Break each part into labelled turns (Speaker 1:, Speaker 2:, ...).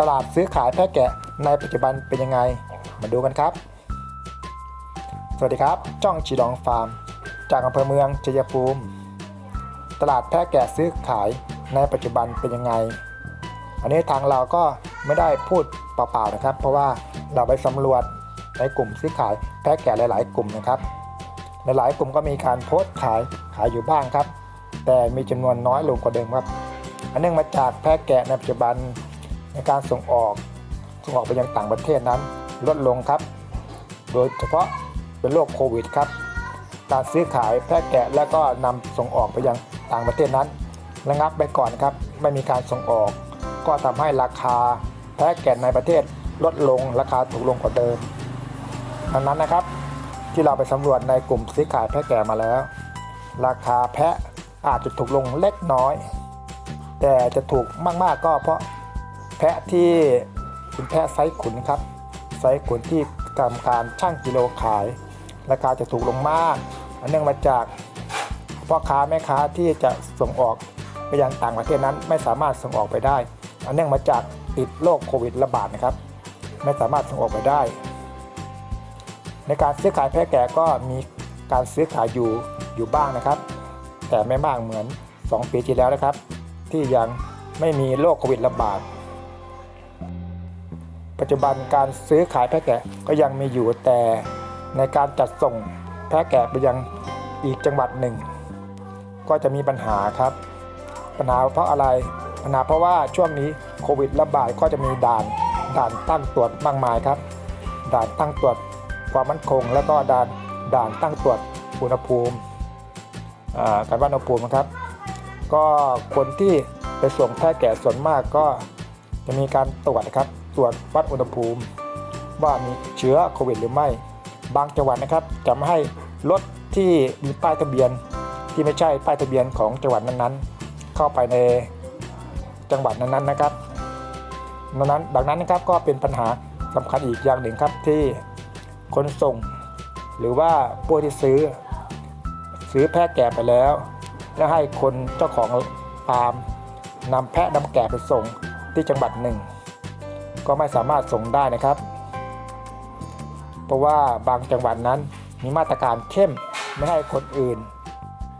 Speaker 1: ตลาดซื้อขายแพะแกะในปัจจุบันเป็นยังไง มาดูกันครับ สวัสดีครับ จ้องชีดองฟาร์ม จากอำเภอเมืองชัยภูมิ ตลาดแพะแกะซื้อขายในปัจจุบันเป็นยังไง อันนี้ทางเราก็ไม่ได้พูดเปล่าๆนะครับ เพราะว่าเราไปสำรวจในกลุ่มซื้อขายแพะแกะหลาย ๆ กลุ่มนะครับหลายๆกลุ่มก็มีการโพสต์ขายขายอยู่บ้างครับ แต่มีจำนวนน้อยลงกว่าเดิมครับ อันเนื่องมาจากแพะแกะในปัจจุบัน ในการส่งออกส่งออกไปยังต่างประเทศนั้นลดลงครับ โดยเฉพาะเป็นโรคโควิดครับ การซื้อขายแพะแกะแล้วก็นำส่งออกไปยังต่างประเทศนั้นระงับไปก่อนครับ ไม่มีการส่งออก ก็ทำให้ราคาแพะแกะในประเทศลดลงราคาถูกลงกว่าเดิมดังนั้นนะครับที่เราไปสำรวจในกลุ่มซื้อขายแพะแกะมาแล้ว ราคาแพะอาจจะถูกลงเล็กน้อย แต่จะถูกมากๆก็เพราะ แพะที่เป็นแพะไซส์ขุนครับไซส์ขุนที่ทำการชั่งกิโลขาย ราคาจะถูกลงมากอันเนื่องมาจากพ่อค้าแม่ค้าที่จะส่งออกไปยังต่างประเทศนั้นไม่สามารถส่งออกไปได้อันเนื่องมาจากติดโรคโควิดระบาดนะครับ ไม่สามารถส่งออกไปได้ ในการซื้อขายแพะแกะก็มีการซื้อขายอยู่อยู่บ้างนะครับ แต่ไม่มากเหมือน 2 ปีที่แล้วนะครับ ที่ยังไม่มีโรคโควิดระบาด ปัจจุบันการซื้อขายแพะแกะก็ยังมีอยู่แต่ในการจัดส่งแพะแกะไปยังอีกจังหวัดหนึ่ง ก็จะมีปัญหาครับ ปัญหาเพราะอะไรปัญหาเพราะว่าช่วงนี้โควิดระบาดก็จะมีด่านด่านตั้งตรวจมากมายครับ ด่านตั้งตรวจความมั่นคง แล้วก็ด่านด่านตั้งตรวจอุณหภูมิการวัดอุณหภูมิครับ ก็คนที่ไปส่งแพะแกะส่วนมากก็จะมีการตรวจครับ ตรวจวัดอุณหภูมิ ว่ามีเชื้อโควิดหรือไม่ บางจังหวัดนะครับจะไม่ให้รถที่มีป้ายทะเบียน ที่ไม่ใช่ป้ายทะเบียนของจังหวัดนั้นๆ เข้าไปในจังหวัดนั้นๆนะครับดังนั้นดังนั้นนะครับก็เป็นปัญหาสำคัญอีกอย่างหนึ่งครับที่ขนส่ง หรือว่าผู้ที่ซื้อ ซื้อแพะแกะไปแล้ว แล้วให้คนเจ้าของฟาร์มนำแพะนำแกะไปส่งที่จังหวัดหนึ่ง ก็ไม่สามารถส่งได้นะครับ เพราะว่าบางจังหวัดนั้นมีมาตรการเข้มไม่ให้คนอื่น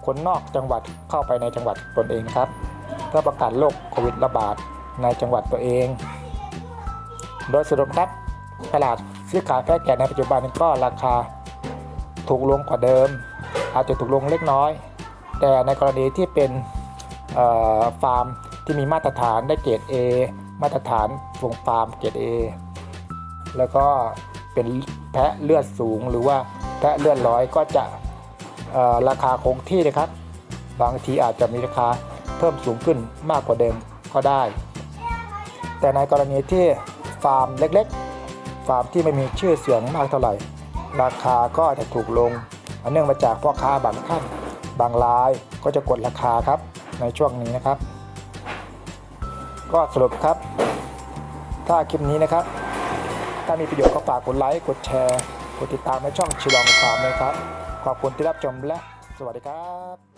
Speaker 1: คนนอกจังหวัดเข้าไปในจังหวัดตนเองครับ เพื่อประกาศโรคโควิดระบาดในจังหวัดตัวเอง โดยสรุปครับตลาดซื้อขายแพะแกะในปัจจุบันก็ราคาถูกลงกว่าเดิม อาจจะถูกลงเล็กน้อย แต่ในกรณีที่เป็นฟาร์ม ที่มีมาตรฐานได้เกรด A มาตรฐานฟงฟาร์มเกรด A แล้วก็เป็นแพะเลือดสูงหรือว่าแพะเลือดร้อยก็จะราคาคงที่นะครับ บางทีอาจจะมีราคาเพิ่มสูงขึ้นมากกว่าเดิมก็ได้ แต่ในกรณีที่ฟาร์มเล็กๆ ฟาร์มที่ไม่มีชื่อเสียงมากเท่าไหร่ ราคาก็จะถูกลงอันเนื่องมาจากพ่อค้าบางท่านบางรายก็จะกดราคาครับในช่วงนี้นะครับ ก็สรุปครับ ถ้าคลิปนี้นะครับ ถ้ามีประโยชน์ก็ฝากกดไลค์ กดแชร์ กดติดตามในช่องชิลองฟาร์มเลยครับ ขอบคุณที่รับชมและ สวัสดีครับ